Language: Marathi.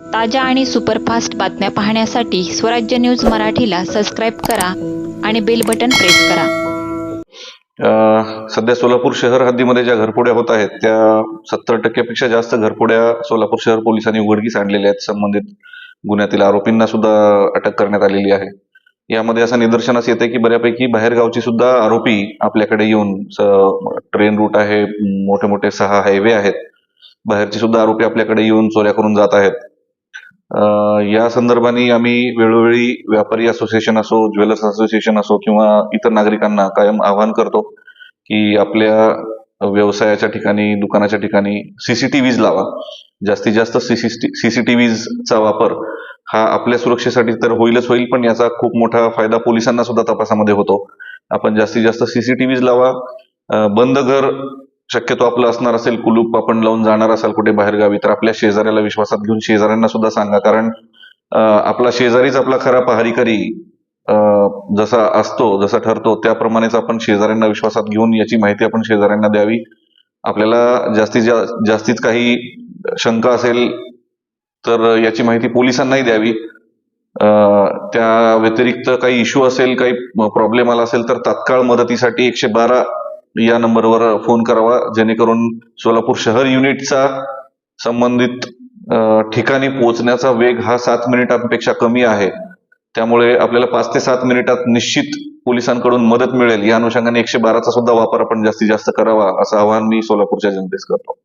ताज्या आणि सुपरफास्ट बातम्या पाहण्यासाठी स्वराज्य न्यूज मराठीला सबस्क्राईब करा आणि बेल बटन प्रेस करा. सध्या सोलापूर शहर हद्दीमध्ये ज्या घरफोड्या होत आहेत त्या सत्तर टक्क्यापेक्षा जास्त घरफोड्या सोलापूर शहर पोलिसांनी उघडकीस आणलेल्या आहेत. संबंधित गुन्ह्यातील आरोपींना सुद्धा अटक करण्यात आलेली आहे. यामध्ये असं निदर्शनास येते की बऱ्यापैकी बाहेरगावची सुद्धा आरोपी आपल्याकडे येऊन ट्रेन रूट आहे मोठे मोठे सहा हायवे आहेत. बाहेरचे सुद्धा आरोपी आपल्याकडे येऊन चोऱ्या करून जात आहेत. या संदर्भाने आम्ही वेळोवेळी व्यापारी असोसिएशन असो ज्वेलर्स असोसिएशन असो किंवा इतर नागरिकांना कायम आवाहन करतो की आपल्या व्यवसायाच्या ठिकाणी दुकानाच्या ठिकाणी सीसीटीव्हीज लावा. जास्तीत जास्त सीसीटीव्हीजचा वापर हा आपल्या सुरक्षेसाठी तर होईलच होईल पण याचा खूप मोठा फायदा पोलिसांना सुद्धा तपासामध्ये होतो. आपण जास्तीत जास्त सीसीटीव्हीज लावा. बंद घर शक्यतो आपलं असणार असेल कुलूप आपण लावून जाणार असाल कुठे बाहेरगावी तर आपल्या शेजाऱ्याला विश्वासात घेऊन शेजाऱ्यांना सुद्धा सांगा. कारण आपला शेजारीच आपला खरा पहारीकरी जसा असतो जसा ठरतो त्याप्रमाणेच आपण शेजाऱ्यांना विश्वासात घेऊन याची माहिती आपण शेजाऱ्यांना द्यावी. आपल्याला जास्तीत जा- जास्तीत काही शंका असेल तर याची माहिती पोलिसांनाही द्यावी. त्या व्यतिरिक्त काही इश्यू असेल काही प्रॉब्लेम आला असेल तर तात्काळ मदतीसाठी एकशे बारा या नंबरवर फोन करावा जेणेकरून सोलापूर शहर युनिटचा संबंधित ठिकाणी पोहोचण्याचा वेग हा सात मिनिटांपेक्षा कमी आहे. त्यामुळे आपल्याला पाच ते सात मिनिटात निश्चित पोलिसांकडून मदत मिळेल. या अनुषंगाने एकशे बाराचा सुद्धा वापर आपण जास्तीत जास्त करावा असं आवाहन मी सोलापूरच्या जनतेस करतो.